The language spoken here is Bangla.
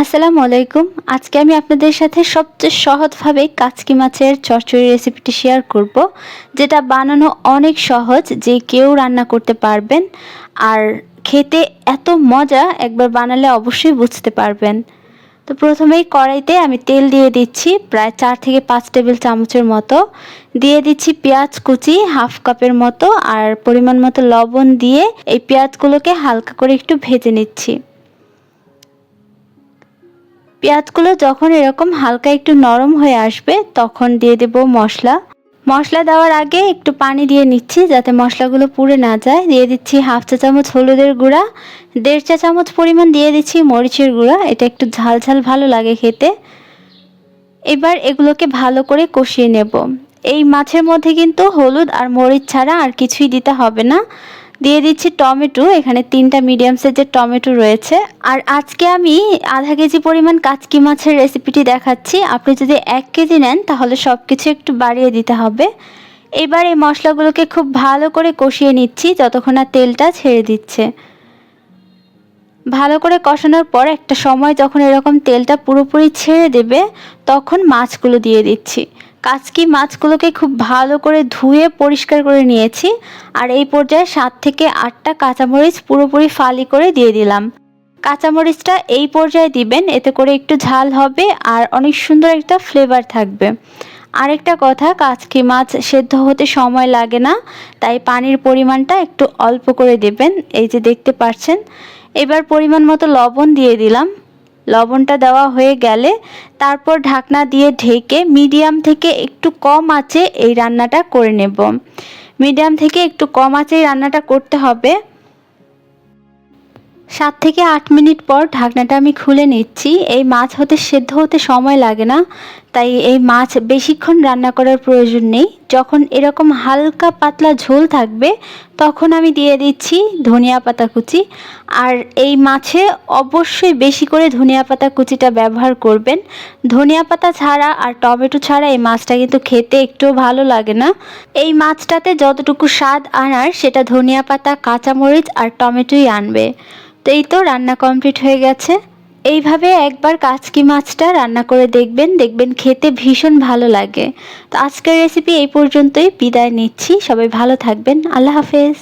আসসালামু আলাইকুম। আজকে আমি আপনাদের সাথে সবচেয়ে সহজভাবে কাচকি মাছের চচ্চড়ি রেসিপিটি শেয়ার করব, যেটা বানানো অনেক সহজ, যে কেউ রান্না করতে পারবেন। আর খেতে এত মজা, একবার বানালে অবশ্যই বুঝতে পারবেন। তো প্রথমেই কড়াইতে আমি তেল দিয়ে দিচ্ছি প্রায় চার থেকে পাঁচ টেবিল চামচের মতো। দিয়ে দিচ্ছি পেঁয়াজ কুচি হাফ কাপের মতো, আর পরিমাণ মতো লবণ দিয়ে এই পেঁয়াজগুলোকে হালকা করে একটু ভেজে নিচ্ছি। পেঁয়াজগুলো যখন এরকম হালকা একটু নরম হয়ে আসবে, তখন দিয়ে দেব মশলা। মশলা দেওয়ার আগে একটু পানি দিয়ে নিচ্ছি যাতে মশলাগুলো পুড়ে না যায়। দিয়ে দিচ্ছি হাফ চা চামচ হলুদের গুঁড়া, দেড় চা চামচ পরিমাণ দিয়ে দিচ্ছি মরিচের গুঁড়া। এটা একটু ঝাল ঝাল ভালো লাগে খেতে। এবার এগুলোকে ভালো করে কষিয়ে নেব। এই মাছের মধ্যে কিন্তু হলুদ আর মরিচ ছাড়া আর কিছুই দিতে হবে না। দিয়ে দিচ্ছি টমেটো। এখানে তিনটা মিডিয়াম সাইজের টমেটো রয়েছে। আর আজকে আমি আধা কেজি পরিমাণ কাচকি মাছের রেসিপিটি দেখাচ্ছি। আপনি যদি এক কেজি নেন, তাহলে সব কিছু একটু বাড়িয়ে দিতে হবে। এবার এই মশলাগুলোকে খুব ভালো করে কষিয়ে নিচ্ছি, যতক্ষণ না তেলটা ছেড়ে দিচ্ছে। ভালো করে কষানোর পর একটা সময় যখন এরকম তেলটা পুরোপুরি ছেড়ে দেবে, তখন মাছগুলো দিয়ে দিচ্ছি। কাচকি মাছগুলোকে খুব ভালো করে ধুয়ে পরিষ্কার করে নিয়েছি। আর এই পর্যায়ে সাত থেকে আটটা কাঁচামরিচ পুরোপুরি ফালি করে দিয়ে দিলাম। কাঁচামরিচটা এই পর্যায়ে দিবেন, এতে করে একটু ঝাল হবে আর অনেক সুন্দর একটা ফ্লেভার থাকবে। আরেকটা কথা, কাচকি মাছ সেদ্ধ হতে সময় লাগে না, তাই পানির পরিমাণটা একটু অল্প করে দেবেন। এই যে দেখতে পাচ্ছেন, এবার পরিমাণ মতো লবণ দিয়ে দিলাম। লবণটা দেওয়া হয়ে গেলে তারপর ঢাকনা দিয়ে ঢেকে মিডিয়াম থেকে একটু কম আছে এই রান্নাটা করে নেব। মিডিয়াম থেকে একটু কম আছে এই রান্নাটা করতে হবে। সাত থেকে আট মিনিট পর ঢাকনাটা আমি খুলে নিচ্ছি। এই মাছ হতে সেদ্ধ হতে সময় লাগে না। তাই এই মাছ বেশিক্ষণ রান্না করার প্রয়োজন নেই। যখন এরকম হালকা পাতলা ঝোল থাকবে, তখন আমি দিয়ে দিচ্ছি ধনিয়া পাতা কুচি। আর এই মাছে অবশ্যই বেশি করে ধনিয়া পাতা কুচিটা ব্যবহার করবেন। ধনিয়া পাতা ছাড়া আর টমেটো ছাড়া এই মাছটা কিন্তু খেতে একটু ভালো লাগে না। এই মাছটাতে যতটুকু স্বাদ আনার, সেটা ধনিয়া পাতা, কাঁচামরিচ আর টমেটোই আনবে। তো এই তো রান্না কমপ্লিট হয়ে গেছে। এইভাবে একবার কাচকি মাছটা রান্না করে দেখবেন দেখবেন খেতে ভীষণ ভালো লাগে। তো আজকের রেসিপি এই পর্যন্তই, বিদায় নিচ্ছি, সবাই ভালো থাকবেন, আল্লাহ হাফেজ।